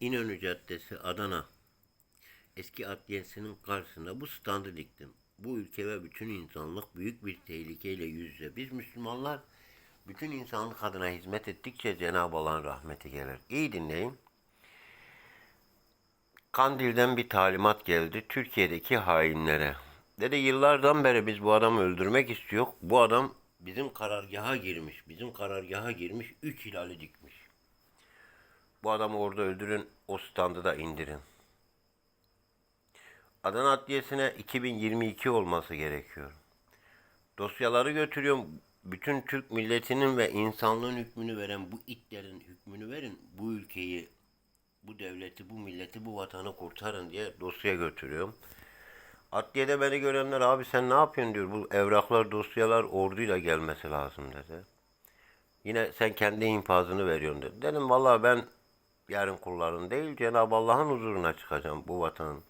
İnönü Caddesi Adana eski adliyesinin karşısında bu standı diktim. Bu ülke ve bütün insanlık büyük bir tehlikeyle yüz yüze. Biz Müslümanlar bütün insanlık adına hizmet ettikçe Cenab-ı Allah'ın rahmeti gelir. İyi dinleyin. Kandil'den bir talimat geldi Türkiye'deki hainlere. Dedi yıllardan beri biz bu adamı öldürmek istiyor. Bu adam bizim karargaha girmiş. Bizim karargaha girmiş. Üç hilali dikmiş. Bu adamı orada öldürün. O standı da indirin. Adana Adliyesi'ne 2022 olması gerekiyor. Dosyaları götürüyorum. Bütün Türk milletinin ve insanlığın hükmünü veren bu itlerin hükmünü verin. Bu ülkeyi, bu devleti, bu milleti, bu vatanı kurtarın diye dosya götürüyorum. Adliyede beni görenler abi sen ne yapıyorsun diyor. Bu evraklar, dosyalar orduyla gelmesi lazım dedi. Yine sen kendi infazını veriyorsun dedi. Dedim vallahi ben yarın kulların değil Cenab-ı Allah'ın huzuruna çıkacağım bu vatanın.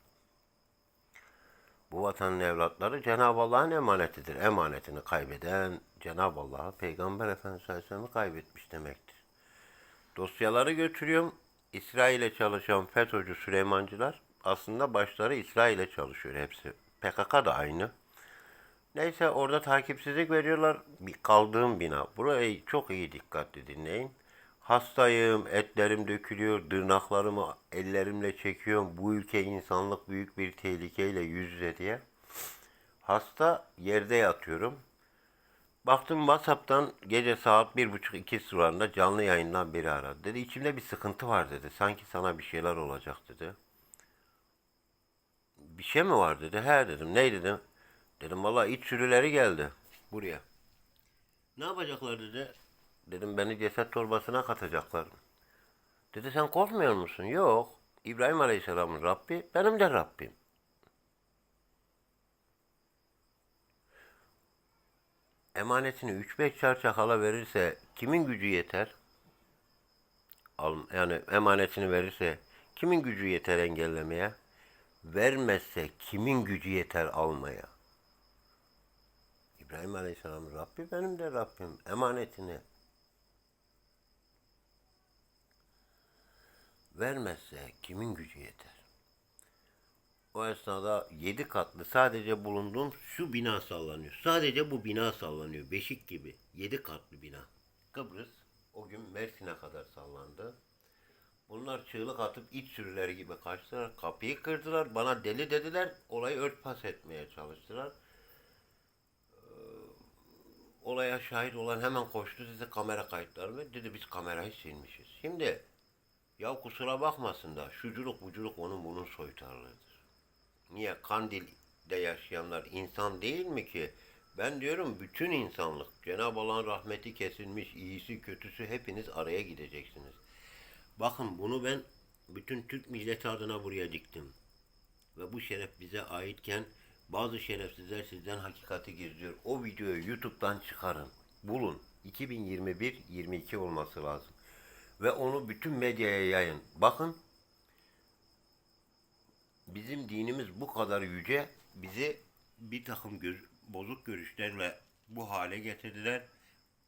Bu vatanın evlatları Cenab-ı Allah'ın emanetidir. Emanetini kaybeden Cenab-ı Allah'a Peygamber Efendimiz Aleyhisselam'ı kaybetmiş demektir. Dosyaları götürüyorum. İsrail'e çalışan FETÖ'cü Süleymancılar aslında başları İsrail'e çalışıyor hepsi. PKK da aynı. Neyse orada takipsizlik veriyorlar. Bir kaldığım bina. Burayı çok iyi dikkatli dinleyin. Hastayım, etlerim dökülüyor, tırnaklarımı ellerimle çekiyorum. Bu ülke insanlık büyük bir tehlikeyle yüz yüze diye. Hasta yerde yatıyorum. Baktım WhatsApp'tan gece saat bir buçuk iki sıralarında canlı yayından biri aradı. Dedi içimde bir sıkıntı var dedi. Sanki sana bir şeyler olacak dedi. Bir şey mi var dedi. He dedim. Ne dedim. Dedim valla iç sürüleri geldi buraya. Ne yapacaklar dedi. Dedim beni ceset torbasına katacaklar. Dedi sen korkmuyor musun? Yok. İbrahim Aleyhisselam'ın Rabbi benim de Rabbim. Emanetini 3-5 çarşaf hala verirse kimin gücü yeter? Yani emanetini verirse kimin gücü yeter engellemeye? Vermezse kimin gücü yeter almaya? İbrahim Aleyhisselam Rabbi benim de Rabbim. Emanetini vermezse kimin gücü yeter? O esnada yedi katlı sadece bulunduğum şu bina sallanıyor. Sadece bu bina sallanıyor. Beşik gibi. Yedi katlı bina. Kıbrıs o gün Mersin'e kadar sallandı. Bunlar çığlık atıp iç sürüleri gibi kaçtılar. Kapıyı kırdılar. Bana deli dediler. Olayı örtbas etmeye çalıştılar. Ee, olaya şahit olan hemen koştu size kamera kayıtları ver. Dedi biz kamerayı silmişiz. Şimdi ya kusura bakmasın da şuculuk buculuk onun bunun soytarlığıdır. Niye? Kandil'de yaşayanlar insan değil mi ki? Ben diyorum bütün insanlık. Cenab-ı Allah'ın rahmeti kesilmiş, iyisi kötüsü hepiniz araya gideceksiniz. Bakın bunu ben bütün Türk milleti adına buraya diktim. Ve bu şeref bize aitken bazı şerefsizler sizden hakikati gizliyor. O videoyu YouTube'dan çıkarın. Bulun. 2021-22 olması lazım. Ve onu bütün medyaya yayın. Bakın bizim dinimiz bu kadar yüce bizi bir takım göz, bozuk görüşlerle bu hale getirdiler.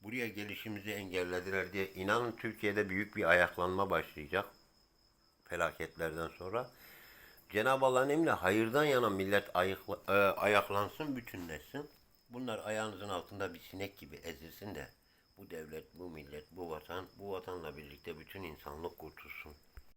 Buraya gelişimizi engellediler diye inanın Türkiye'de büyük bir ayaklanma başlayacak felaketlerden sonra. Cenab-ı Allah'ın emriyle hayırdan yana millet ayıkla, e, ayaklansın, bütünleşsin. Bunlar ayağınızın altında bir sinek gibi ezilsin de bu devlet, bu millet, bu vatan, bu vatanla birlikte bütün insanlık kurtulsun.